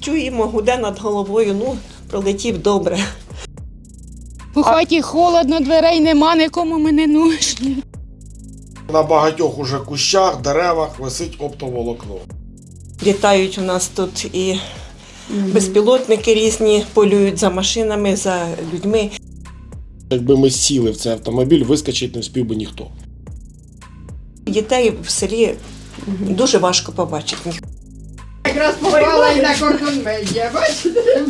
Чуємо, гуде над головою, ну, пролетів добре. У хаті холодно, дверей нема, нікому ми не нужні. На багатьох уже кущах, деревах висить оптоволокно. Літають у нас тут і безпілотники різні, полюють за машинами, за людьми. Якби ми сіли в цей автомобіль, вискочити не вспів би ніхто. Дітей в селі дуже важко побачити. Якраз попала і на кордон медіа, бачите?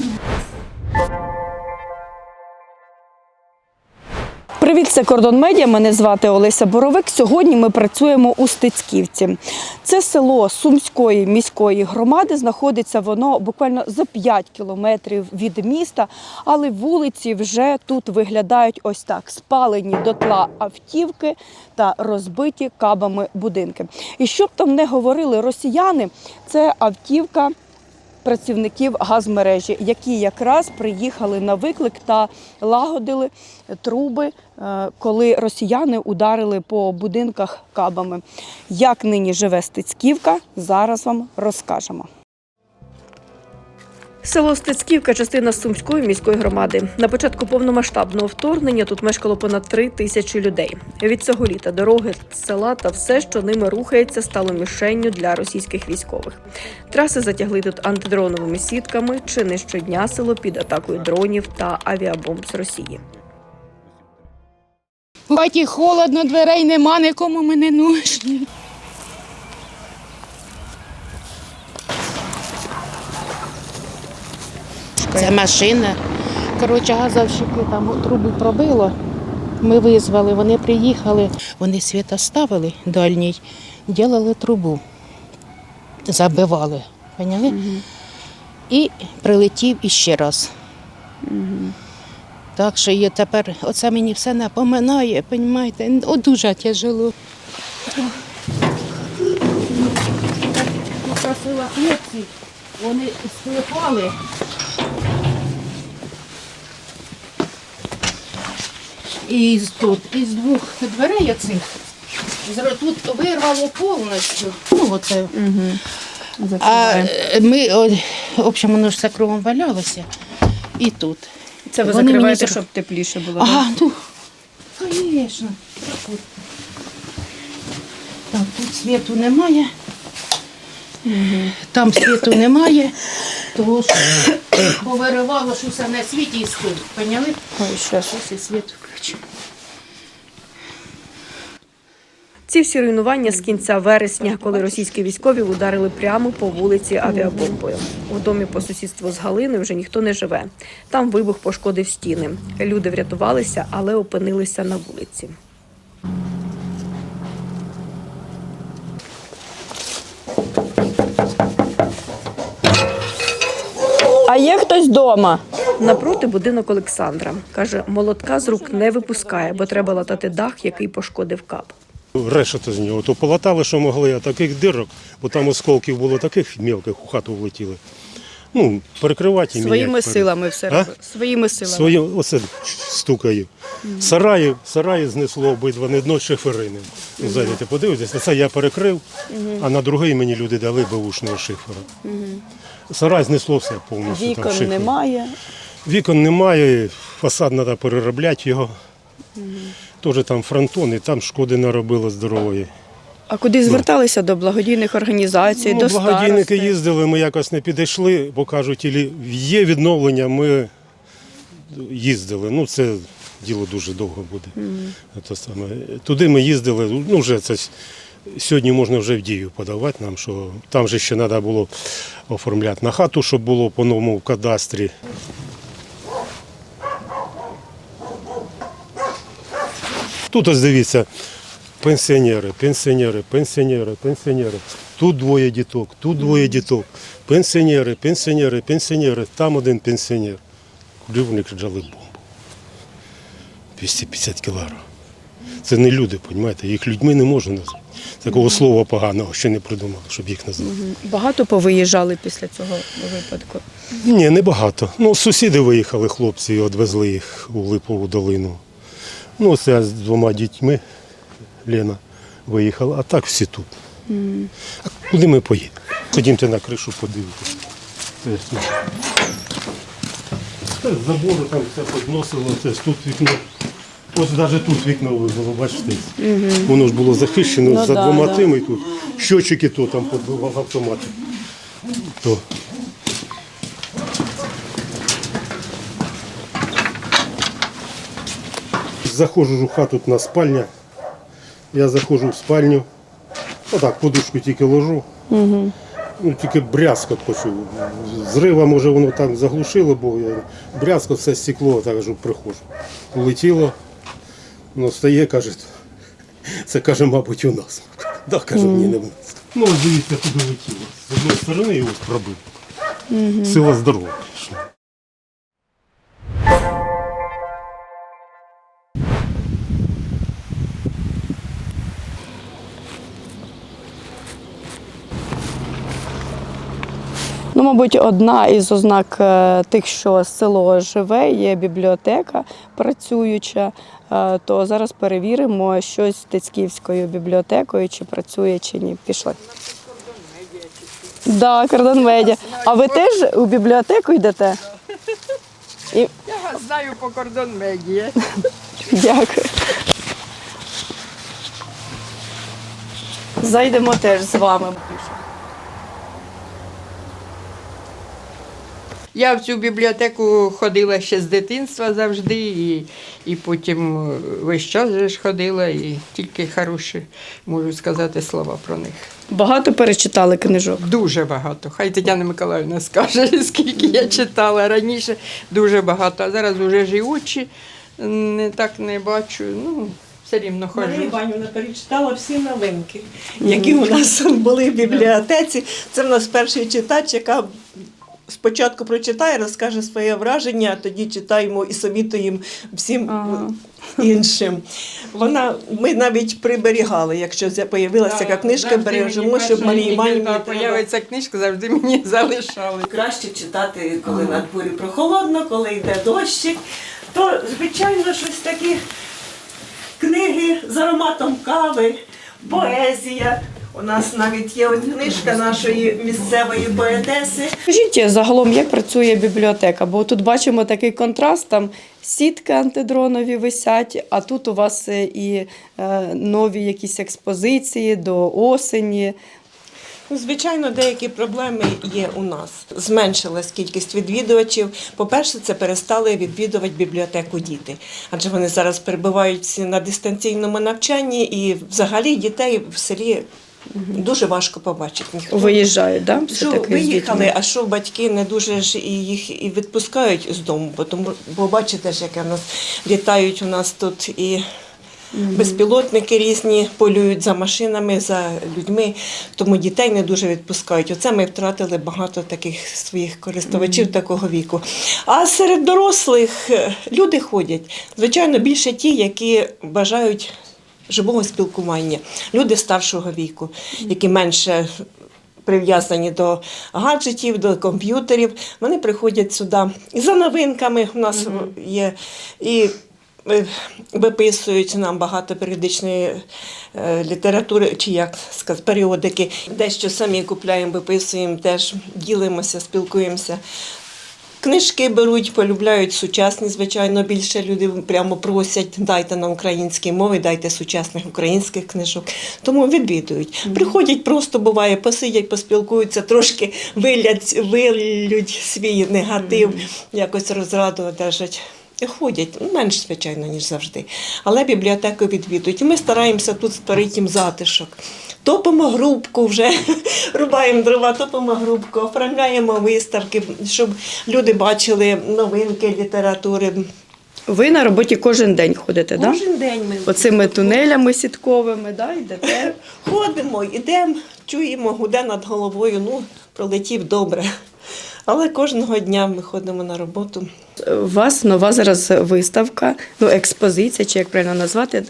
Привіт, це Кордон Медіа. Мене звати Олеся Боровик. Сьогодні ми працюємо у Стецьківці. Це село Сумської міської громади. Знаходиться воно буквально за 5 кілометрів від міста, але вулиці вже тут виглядають ось так: спалені дотла автівки та розбиті кабами будинки. І щоб там не говорили росіяни, це автівка працівників газмережі, які якраз приїхали на виклик та лагодили труби, е, коли росіяни ударили по будинках кабами. Як нині живе Стецьківка, зараз вам розкажемо. Село Стецьківка частина Сумської міської громади. На початку повномасштабного вторгнення тут мешкало понад три тисячі людей. Від цього літа дороги села та все, що ними рухається, стало мішенню для російських військових. Траси затягли тут антидроновими сітками. Чи не щодня село під атакою дронів та авіабомб з Росії. У хаті холодно, дверей нема, нікому ми не нужні. Це машина. Коротше, газовщики там труби пробило. Ми визвали, вони приїхали, вони світ оставили дальній, ділили трубу, забивали. Поняли? І прилетів іще раз. Так що є тепер, оце мені все напоминає, розумієте, О, дуже тяжело. Попросила хлопців, вони склепали. І тут, із двох дверей оцих, тут вирвало повністю. Ну, оце. А е, ми, о, в общем, воно ж все кругом валялося. І тут. Це ви Вони закриваєте, зро- щоб тепліше було. Ага, ну, звісно. Так, тут світу немає. Там світу немає, тому що повиривало, що все на світі і спив. Поняли? Ой, щас. Щось і світ включимо. Ці всі руйнування з кінця вересня, коли російські військові ударили прямо по вулиці авіабомбою. У домі по сусідству з Галини вже ніхто не живе. Там вибух пошкодив стіни. Люди врятувалися, але опинилися на вулиці. А є хтось вдома? Напроти будинок Олександра. Каже, молотка з рук не випускає, бо треба латати дах, який пошкодив кап. Решето з нього. То полатали, що могли, а таких дирок, бо там осколків було таких мілких, у хату влетіли. Ну, перекривати і Своїми міняти. силами все А? робили. Своїми силами. Своє, оце стукаю. Сараї, сараї знесло обидва, не дно шиферини. Ну, Зайдете, подивитесь, це я перекрив, а на другий мені люди дали беушного шифера. Сарай знесло все повністю. там Вікон шифер. немає. Вікон немає, фасад треба переробляти його. Теж там фронтон, і там шкоди наробило здорової. А куди зверталися до благодійних організацій, Ну, до благодійники старости? їздили, ми якось не підійшли, бо кажуть, «Ілі є відновлення, ми їздили. Ну, це діло дуже довго буде. Це саме. Туди ми їздили, ну вже це сьогодні можна вже в дію подавати нам, що там же ще треба було оформляти на хату, щоб було по новому в кадастрі. Тут ось дивіться, пенсіонери, пенсіонери, пенсіонери, пенсіонери. Тут двоє діток, тут двоє діток. Пенсіонери, пенсіонери, пенсіонери, там один пенсіонер. Куди вони джали бомбу? 250 кілограм. Це не люди, розумієте? Їх людьми не можна назвати. Такого слова поганого ще не придумали, щоб їх назвати. Багато повиїжджали після цього випадку. Ні, не багато. Ну, сусіди виїхали, хлопці, і відвезли їх у Липову долину. Ну, це я з двома дітьми Лена виїхала, а так всі тут. А куди ми поїдемо? Ходімте на кришу, подивитися. Забору там все підносило, це тут вікно. Ось навіть тут вікно вибило, бачите. Воно ж було захищено Ну за да, двома да. тими, і тут щочики то там підбивав автомати. То. Заходжу ж у хату тут на спальня. Я заходжу в спальню. Отак, подушку тільки ложу. Ну, тільки брязкот почув. Зрива, може, воно так заглушило, бо я брязкот все стекло, так кажу, приходжу. Улетіло, воно стає, каже, це каже, мабуть, у нас. Да, каже, мені не буде. Ну, дивіться, куди летіло. З одної сторони ось пробив. Сила здорова. Мабуть, одна із ознак е, тих, що село живе, є бібліотека працююча. Е, То зараз перевіримо щось з Тицьківською бібліотекою, чи працює, чи ні. Пішли. Да, кордон медіа. А ви теж у бібліотеку йдете? І... Я вас знаю по кордон медіа. Дякую. Зайдемо теж з вами. Я в цю бібліотеку ходила ще з дитинства завжди, і, і потім е, весь час же ж ходила, і тільки хороші можу сказати слова про них. Багато перечитали книжок. Дуже багато. Хай Тетяна Миколаївна скаже, скільки я читала раніше, дуже багато. А зараз вже ж і очі не так не бачу. Ну, все рівно Марія ходжу. Іванівна перечитала всі новинки, які у нас були в бібліотеці. Це в нас перший читач, яка спочатку прочитає, розкаже своє враження, а тоді читаємо і совітуємо всім Ага. іншим. Вона, ми навіть приберігали, якщо з'явилася така книжка, бережемо, щоб Марії треба. появиться книжка, завжди мені залишали. Краще читати, коли на дворі прохолодно, коли йде дощик. То, звичайно, щось такі книги з ароматом кави, поезія. У нас навіть є от книжка нашої місцевої поетеси. Скажіть загалом, як працює бібліотека? Бо тут бачимо такий контраст, там сітки антидронові висять, а тут у вас е, і е, нові якісь експозиції до осені. Ну, Звичайно, деякі проблеми є у нас. Зменшилась кількість відвідувачів. По-перше, це перестали відвідувати бібліотеку діти, адже вони зараз перебувають всі на дистанційному навчанні, і взагалі дітей в селі дуже важко побачити. Ніхто Виїжджають, да? Що все-таки виїхали, а що батьки не дуже ж і їх і відпускають з дому, бо тому бо бачите ж, яке в нас літають у нас тут і. Безпілотники різні полюють за машинами, за людьми, тому дітей не дуже відпускають. Оце ми втратили багато таких своїх користувачів такого віку. А серед дорослих е, люди ходять. Звичайно, більше ті, які бажають живого спілкування, люди старшого віку, які менше прив'язані до гаджетів, до комп'ютерів. Вони приходять сюди і за новинками у нас є. І е, Виписують нам багато періодичної е, літератури, чи як сказати, періодики. Дещо самі купляємо, виписуємо, теж ділимося, спілкуємося. Книжки беруть, полюбляють сучасні, звичайно, більше люди прямо просять, дайте на українській мові, дайте сучасних українських книжок. Тому відвідують. Приходять просто буває, посидять, поспілкуються, трошки вилять, вилють свій негатив, якось розраду одержать. Ходять ну, менш, звичайно, ніж завжди. Але бібліотеку відвідують. І ми стараємося тут створити їм затишок. Топимо грубку вже, рубаємо дрова, топимо грубку, оформляємо виставки, щоб люди бачили новинки літератури. Ви на роботі кожен день ходите, так? Да? Кожен день ми Оцими тунелями сітковими, да, йдете? ходимо, йдемо, чуємо, гуде над головою. Ну, пролетів добре. Але кожного дня ми ходимо на роботу. У вас нова зараз виставка, ну експозиція, чи як правильно назвати,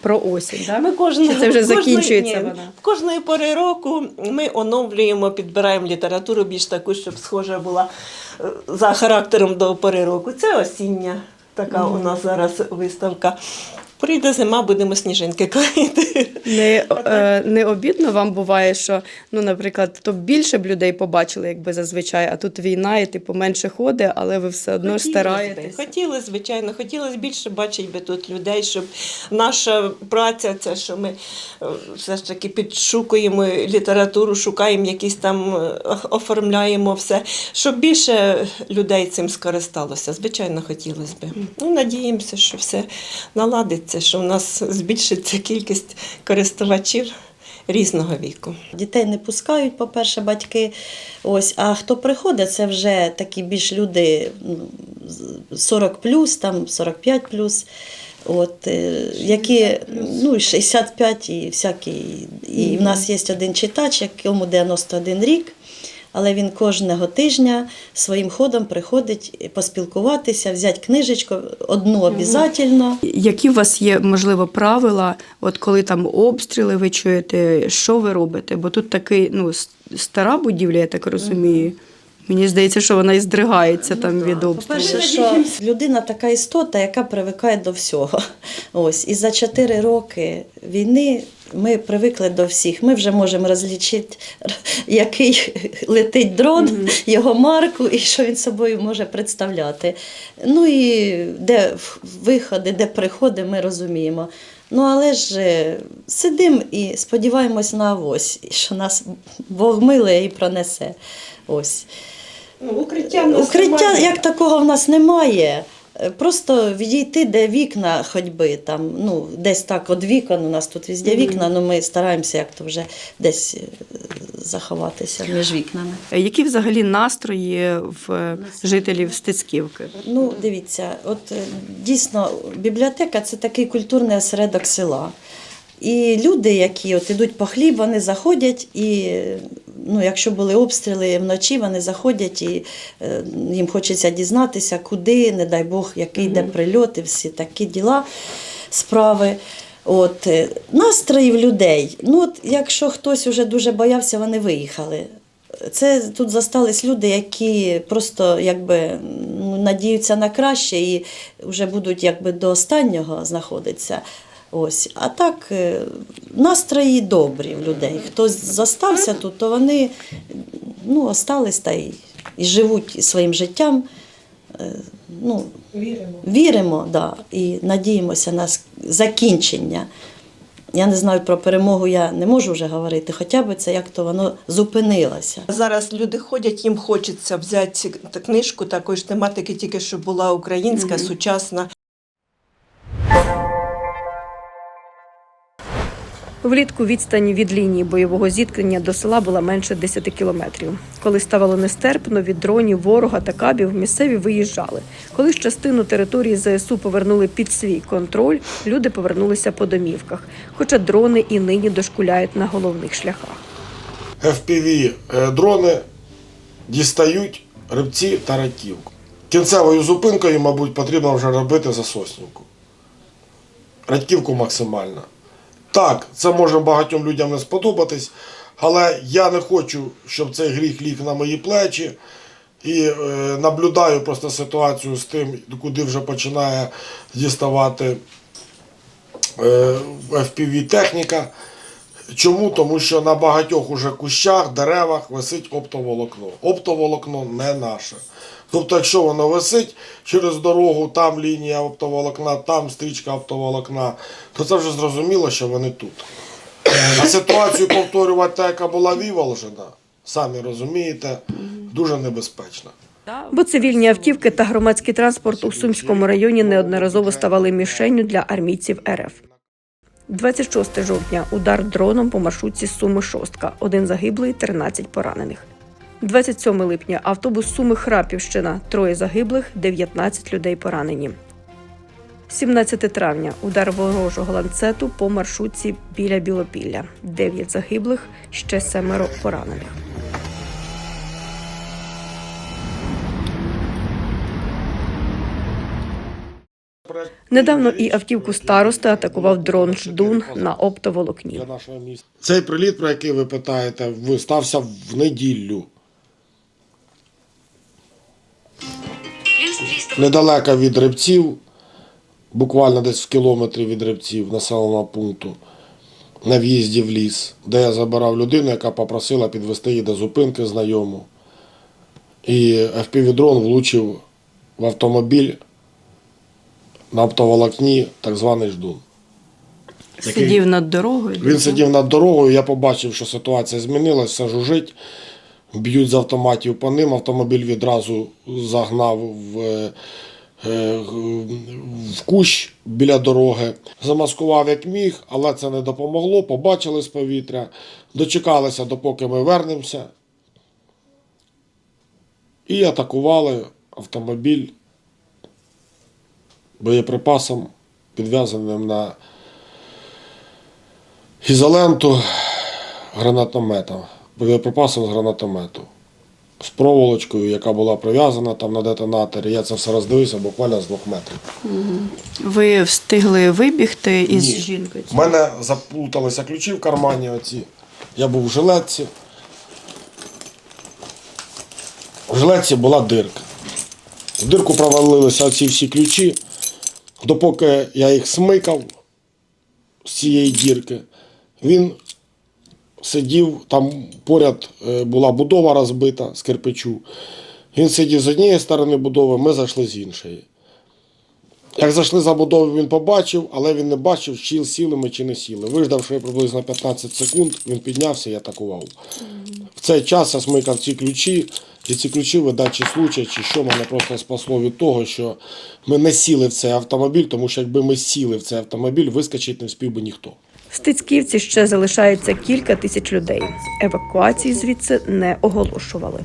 про осінь. Да? Ми кожного, Чи це вже кожної- закінчується ні, вона? Кожної пори року ми оновлюємо, підбираємо літературу більш таку, щоб схожа була е, за характером до пори року. Це осіння така у нас зараз виставка. Прийде зима, будемо сніжинки клеїти. Не, е, не обідно вам буває, що, ну, наприклад, то більше б людей побачили, якби зазвичай, а тут війна, і типу менше ходить, але ви все одно Хотілося стараєтесь. Хотілося, звичайно, хотілося більше бачити би тут людей, щоб наша праця, це що ми е, все ж таки підшукуємо літературу, шукаємо якісь там, е, оформляємо все, щоб більше людей цим скористалося. Звичайно, хотілося б. Ну, надіємося, що все наладиться, що у нас збільшиться кількість користувачів різного віку. Дітей не пускають, по-перше, батьки. Ось, а хто приходить, це вже такі більш люди ну, з- 40 там 45 От, е, які ну, і 65 і всякі. І в нас є один читач, якому 91 рік, але він кожного тижня своїм ходом приходить поспілкуватися, взяти книжечку, одну обов'язково. Які у вас є, можливо, правила, от коли там обстріли ви чуєте, що ви робите? Бо тут такий, ну, стара будівля, я так розумію. Мені здається, що вона і здригається там від обстрілів. По-перше, що людина така істота, яка привикає до всього. Ось і за 4 роки війни ми привикли до всіх. Ми вже можемо розлічити, який летить дрон, його марку і що він собою може представляти. Ну і де виходи, де приходи, ми розуміємо. Ну, але ж е, сидимо і сподіваємось на авось, що нас Бог милує і пронесе. Ось. Ну, укриття, Укриття як такого в нас немає. Е, Просто відійти, де вікна ходьби, там, ну, десь так від вікон, у нас тут везде вікна, але ми стараємося як то вже десь е, заховатися між вікнами. Які взагалі настрої в жителів Стецьківки? Ну, дивіться, от е, дійсно бібліотека це такий культурний осередок села. І люди, які от ідуть по хліб, вони заходять і, е, ну, якщо були обстріли вночі, вони заходять і е, їм хочеться дізнатися, куди, не дай Бог, який йде прильот і всі такі діла, справи. От, е, настроїв людей. Ну, от, якщо хтось вже дуже боявся, вони виїхали. Це тут зостались люди, які просто якби ну, надіються на краще і вже будуть якби до останнього знаходитися. Ось. А так е, настрої добрі в людей. Хто зостався тут, то вони ну, остались та й, і живуть своїм життям. Е, Ну, Віримо. віримо да, і надіємося на закінчення. Я не знаю про перемогу, я не можу вже говорити, хоча б це як то воно зупинилося. Зараз люди ходять, їм хочеться взяти книжку такої ж тематики, тільки щоб була українська, сучасна. Влітку відстань від лінії бойового зіткнення до села була менше 10 кілометрів. Коли ставало нестерпно від дронів, ворога та кабів, місцеві виїжджали. Коли ж частину території ЗСУ повернули під свій контроль, люди повернулися по домівках. Хоча дрони і нині дошкуляють на головних шляхах. FPV е, дрони дістають рибці та раківку. Кінцевою зупинкою, мабуть, потрібно вже робити засоснівку. Радьківку максимально. Так, це може багатьом людям не сподобатись, але я не хочу, щоб цей гріх ліг на мої плечі. І е, наблюдаю просто ситуацію з тим, куди вже починає діставати е, FPV техніка. Чому? Тому що на багатьох уже кущах, деревах висить оптоволокно. Оптоволокно не наше. Тобто, якщо воно висить через дорогу, там лінія оптоволокна, там стрічка оптоволокна, то це вже зрозуміло, що вони тут. А ситуацію повторювати та, яка була виволжена, самі розумієте, дуже небезпечно. Бо цивільні автівки та громадський транспорт у Сумському районі неодноразово ставали мішенню для армійців РФ. 26 жовтня удар дроном по маршрутці Суми Шостка. Один загиблий, 13 поранених. 27 липня автобус Суми Храпівщина. Троє загиблих, 19 людей поранені. 17 травня удар ворожого ланцету по маршрутці біля Білопілля. 9 загиблих, ще семеро поранених. Недавно і автівку старости атакував дрон Ждун на оптоволокні. Цей приліт, про який ви питаєте, стався в неділю. Недалеко від рибців буквально десь в кілометрі від рибців населеного пункту на в'їзді в ліс, де я забирав людину, яка попросила підвести її до зупинки знайому. І FPV-дрон влучив в автомобіль на оптоволокні, так званий ждун. Сидів над дорогою. Він сидів над дорогою, я побачив, що ситуація змінилася, все жужить, б'ють з автоматів по ним, автомобіль відразу загнав в, е, е, в кущ біля дороги. Замаскував як міг, але це не допомогло, побачили з повітря, дочекалися, допоки ми вернемося. І атакували автомобіль боєприпасом, підв'язаним на ізоленту гранатометом, боєприпасом з гранатомету. З проволочкою, яка була прив'язана там на детонаторі. Я це все роздивився буквально з двох метрів. Ви встигли вибігти із Ні. жінкою? У мене заплуталися ключі в кармані оці. Я був в жилетці. В жилетці була дирка. В дирку провалилися оці всі ключі. Допоки я їх смикав з цієї дірки, він сидів, там поряд е, була будова розбита з кирпичу. Він сидів з однієї сторони будови, ми зайшли з іншої. Як зайшли за будову, він побачив, але він не бачив, чи сіли ми чи не сіли. Виждавши приблизно 15 секунд, він піднявся і атакував. В цей час я смикав ці ключі, і ці ключі, видачі случай, чи що мене просто спасло від того, що ми не сіли в цей автомобіль, тому що якби ми сіли в цей автомобіль, вискочити не вспів би ніхто. В Стецьківці ще залишається кілька тисяч людей. Евакуації звідси не оголошували.